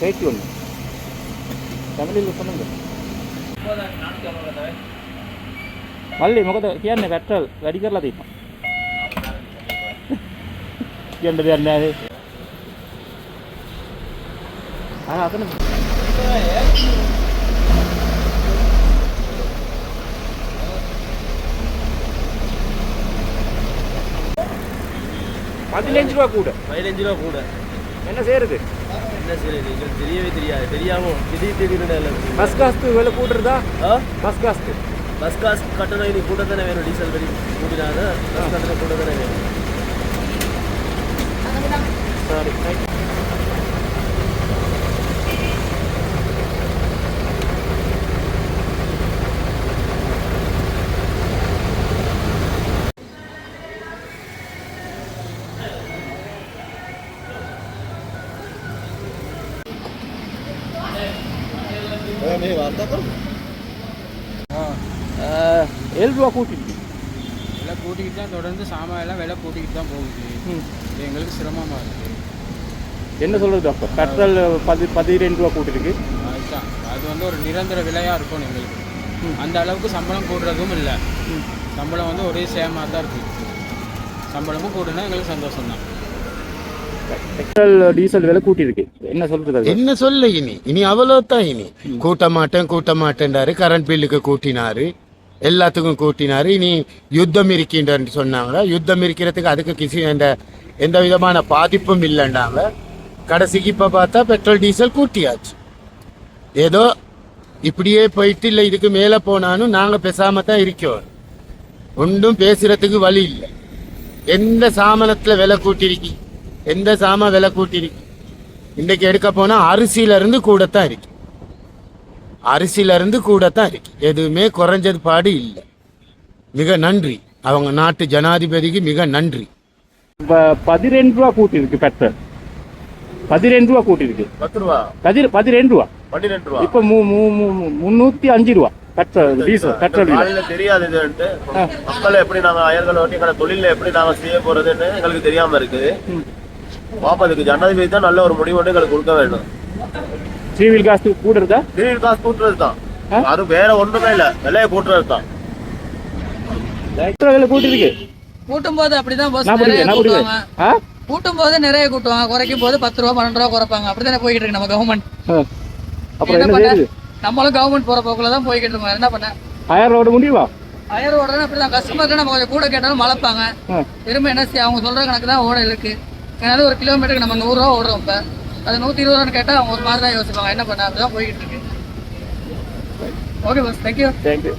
Right ஒன்று தமிழில் சொல்லுங்க మళ్ళీ మొగద కియాన్ని పెట్రోల్ గడికర్లా తీసాం ఎండది అండి అది అతను பதினஞ்சு ரூபா கூட. பதினஞ்சு ரூபா கூட. என்ன செய்யறது என்ன சரி நீங்கள் தெரியவே தெரியாது. தெரியாம திடீர் திடீர்னு பஸ் காஸ்து விலை கூட்டுறதா பஸ் காஸ்து பஸ் காசு கட்டணம் இது கூட தானே வேணும். டீசல் வெடி கூட்டினாத பஸ் கட்டணம் கூட தானே வேணும். சரி તમે વાર્તા કરો எல்பா விலை கூட்டிக்கிட்டு தான் தொடர்ந்து சாமான் எல்லாம் விலை கூட்டிக்கிட்டு தான் போகுது இது எங்களுக்கு சிரமமாக இருக்குது என்ன சொல்கிறது டாக்டர் பெட்ரோல் பதி பதிரெண்டு ரூபா கூட்டிருக்கு அதுதான் அது வந்து ஒரு நிரந்தர விலையாக இருக்கும் எங்களுக்கு அந்த அளவுக்கு சம்பளம் கூடுறதும் இல்லை சம்பளம் வந்து ஒரே சேமாக தான் இருக்குது சம்பளமும் கூடுனா எங்களுக்கு சந்தோஷம் தான் டீசல் விலை கூட்டிருக்கு என்ன சொல்றது? என்ன சொல்ல இனி? இனி அவ்வளோதான் இனி. கூட்ட மாட்டேன் கூட்ட மாட்டேன்டாரு கரண்ட் பில்லுக்கு கூட்டினாரு. எல்லாத்துக்கும் கூட்டினாரு. இனி யுத்தம் இருக்கின்றன்னு சொன்னாங்க யுத்தம் இருக்கிறதுக்கு அதுக்கு கிசி எந்த எந்த விதமான பாதிப்பும் இல்லைண்டாங்க கடைசிக்கு இப்போ பார்த்தா பெட்ரோல் டீசல் கூட்டியாச்சு. ஏதோ இப்படியே போயிட்டு இல்லை இதுக்கு மேலே போனாலும் நாங்கள் பேசாம தான் இருக்கோம். ஒன்றும் பேசுறதுக்கு வழி இல்லை. எந்த சாமானத்தில் விலை கூட்டிருக்கி எந்த சாமான் விலை கூட்டிருக்கு? இன்றைக்கு எடுக்க போனா அரிசியில இருந்து கூடத்தான் இருக்கு. அரிசியில இருந்து கூடத்தான் இருக்கு. எதுவுமே குறைஞ்சது பாடு இல்லை. மிக நன்றி. அவங்க நாட்டு ஜனாதிபதிக்கு மிக நன்றி. பதிரெண்டு ரூபா கூட்டிருக்கு பெட்ரோல். பதிரெண்டு ரூபா கூட்டிருக்கு. பத்து ரூபா? பதிர் பதிரெண்டு ரூபா. பன்னிரெண்டு ரூபா. இப்போ முந்நூற்றி அஞ்சு ரூபா. பெட்ரோல் டீசல் பெட்ரோல் காலையில தெரியாது இதுன்ட்டு மக்களை எப்படி நாங்க அயல்களை ஓட்டி எங்களை தொழில எப்படி நாங்க செய்ய போறதுன்னு எங்களுக்கு தெரியாம இருக்குது. பாப்பா அதுக்கு ஜனாதிபதி தான் நல்ல ஒரு முடிவு எங்களுக்கு கொடுக்க வேண்டும். சிவில் காசு கூடுறதா? திடீர் காசு கூட்டுறது தான்? அது வேற ஒன்றுமே இல்ல. விலையை கூட்டுறது தான். விலை கூட்டிருக்கு கூட்டும் போது அப்படிதான் பஸ் நிறைய கூட்டுவாங்க. கூட்டும் போது நிறைய கூட்டுவாங்க. குறைக்கும் போது பத்து ரூபா பன்னெண்டு ரூபா குறைப்பாங்க. அப்படித்தானே போய்கிட்டு இருக்கு நம்ம கவர்மெண்ட். அப்புறம் என்ன பண்ண? நம்மளும் கவர்மெண்ட் போற போக்குல தான் போய்கிட்டு இருக்கோம். என்ன பண்ண? ஆயிரம் ரோடு முடியுமா ஆயிரம் ஓடுறது அப்படிதான். கஸ்டமர்கிட்ட நம்ம கொஞ்சம் கூட கேட்டாலும் மலைப்பாங்க. திரும்ப என்ன செய்ய? அவங்க சொல்ற கணக்கு தான் ஓட இருக்கு. அதனால ஒரு கிலோமீட்டருக்கு நம்ம நூறுரூவா ஓடுறோம் இப்போ. அது நூத்தி இருபது ரூபான்னு கேட்டா அவங்க ஒரு மாதிரி தான் யோசிப்பாங்க. என்ன பண்ண? அப்படிதான் போய்கிட்டு இருக்கு. Okay pass thank you thank you